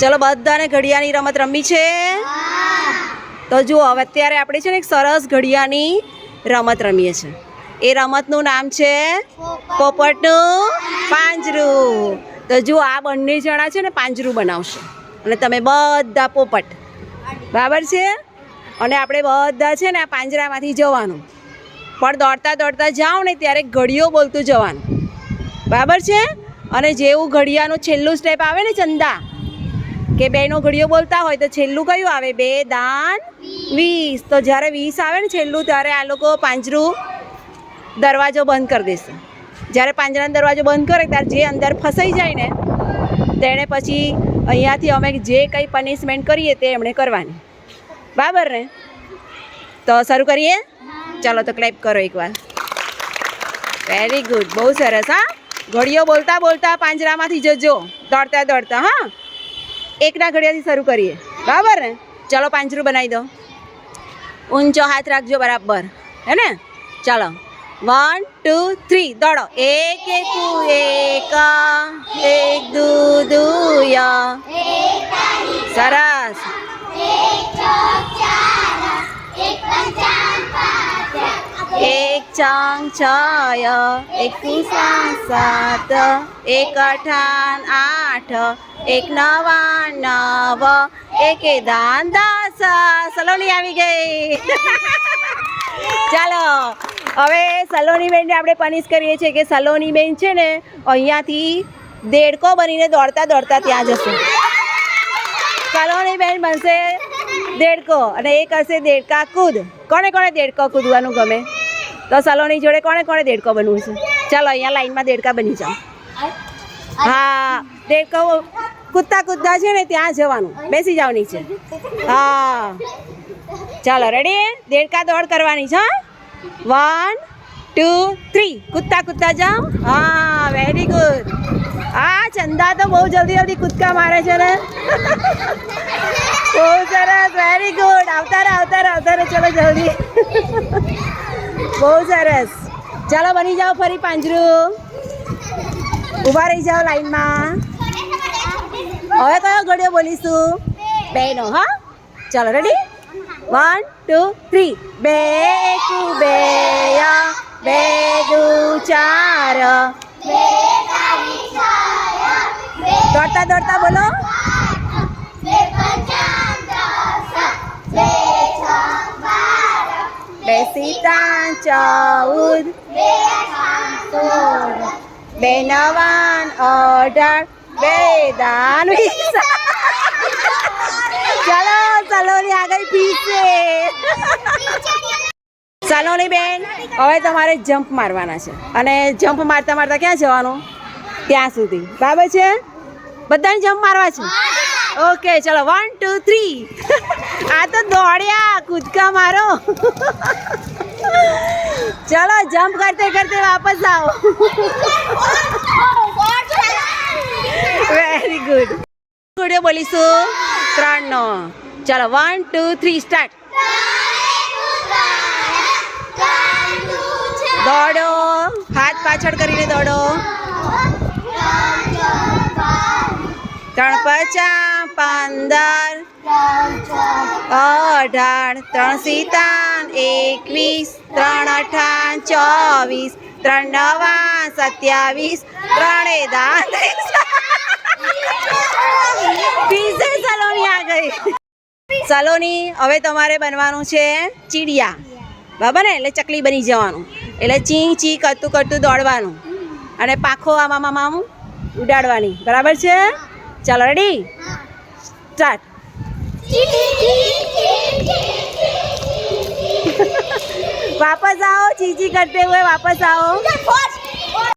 ચલો બધાને ઘડિયાની રમત રમી છે? તો જુઓ, હવે અત્યારે આપણે છે ને એક સરસ ઘડિયાની રમત રમીએ છીએ. એ રમતનું નામ છે પોપટનું પાંજરું. તો જુઓ, આ બંને જણા છે ને પાંજરું બનાવશે. અને તમે બધા પોપટ. બરાબર છે? અને આપણે બધા છે ને આ પાંજરામાંથી જવાનું. પણ દોડતા દોડતા જાઓ ને ત્યારે ઘડીઓ બોલતું જવાનું. બરાબર છે? અને જેવું ઘડિયાનું છેલ્લું સ્ટેપ આવે ને ચંદા કે બેનો ઘડીઓ બોલતા હોય તો છેલ્લું કયું આવે? બે, દાન, વીસ. તો જ્યારે વીસ આવે ને છેલ્લું, ત્યારે આ લોકો પાંજરું દરવાજો બંધ કરી દેશે. જ્યારે પાંજરાનો દરવાજો બંધ કરે, ત્યારે જે અંદર ફસાઈ જાય ને, તેણે પછી અહીંયાથી અમે જે કંઈ પનિશમેન્ટ કરીએ તે એમણે કરવાની. બરાબર ને? તો શરૂ કરીએ? ચાલો તો ક્લેપ કરો એકવાર. વેરી ગુડ બહુ સરસ, હા? ઘડીઓ બોલતા બોલતા પાંજરામાંથી જજો. દોડતા દોડતા, હા? એકના ઘડિયાથી શરૂ કરીએ. બરાબર? ને ચાલો પાંજરું બનાવી દો ઊંચો હાથ રાખજો બરાબર. હે ને ચાલો. વન, ટુ, થ્રી, દોડો. એક એક એક એક, દુ દુય સરસ. એક ચાંગ છય એક કુસા સાત એક અઠાન આઠ એક નવા નવ એક દાન દસ. સલોની આવી ગઈ. ચાલો હવે સલોની બેનને આપણે પનિશ કરીએ છીએ કે સલોની બેન છે ને અહીંયાથી દેડકો બનીને દોડતા દોડતા ત્યાં જશે. સલોની બેન બનશે દેડકો અને એક હશે દેડકા કૂદ. કોને કોને દેડકો કૂદવાનું ગમે? તો સલોની જોડે કોને કોને દેડકો બનવું છે? ચાલો અહીંયા લાઈનમાં દેડકા બની જાઓ. હા, દેડકો કૂદતા કૂદતા છે ને ત્યાં જવાનું. બેસી જાવ નીચે. હા. ચાલો રેડી દેડકા દોડ કરવાની છે વન ટુ થ્રી કૂદતા કૂદતા જાઓ. હા વેરી ગુડ હા, ચંદા તો બહુ જલ્દી જલ્દી કૂદકા મારે છે ને. બહુ સરસ વેરી ગુડ આવતા રહે આવતા રહે ચલો જલ્દી. બહુ સરસ. ચાલો, બની જાઓ ફરી પાંજરું. ઊભા રહી જાઓ લાઈનમાં. હવે કયો ઘડિયો બોલીશું? બેનો, હા? ચાલો રેડી વન ટુ થ્રી બે ટુ બે બે દુ ચાર. દોડતા દોડતા બોલો બે સીતા ચૌદ બે નવાન અઢાર બે દાન. વીસ ચાલો સલોની આગળ પીસે. સલોની બેન હવે તમારે જમ્પ મારવાના છે. અને જમ્પ મારતા મારતા ક્યાં જવાનું? ત્યાં સુધી. બરાબર છે? બધાને જમ્પ મારવા છે? ઓકે ચલો વન ટુ થ્રી આ તો દોડ્યા કૂદકા મારો. ચલો જમ્પ કરતે કરતે વાપસ આવો. વેરી ગુડ ગુડિયો બોલીશું. ત્રણનો ચલો વન ટુ થ્રી સ્ટાર્ટ દોડો. હાથ પાછળ કરીને દોડો. ત્રણ પચા પંદર અઢાર, ત્રણ સીતાન એકવીસ, ત્રણ અઠાણ ચોવીસ, ત્રણ નવા સત્યાવીસ, ત્રણે દાંત. સલોની આ ગઈ. સલોની, હવે તમારે બનવાનું છે ચીડિયા. બરાબર ને? એટલે ચકલી બની જવાનું. એટલે ચી ચી કરતું કરતું દોડવાનું. અને પાખો આમાં આમ ઉડાડવાની. બરાબર છે? ચાલો રેડી સ્ટાર્ટ વાપસ આવો ચીચી કરતે હોય વાપસ આવો.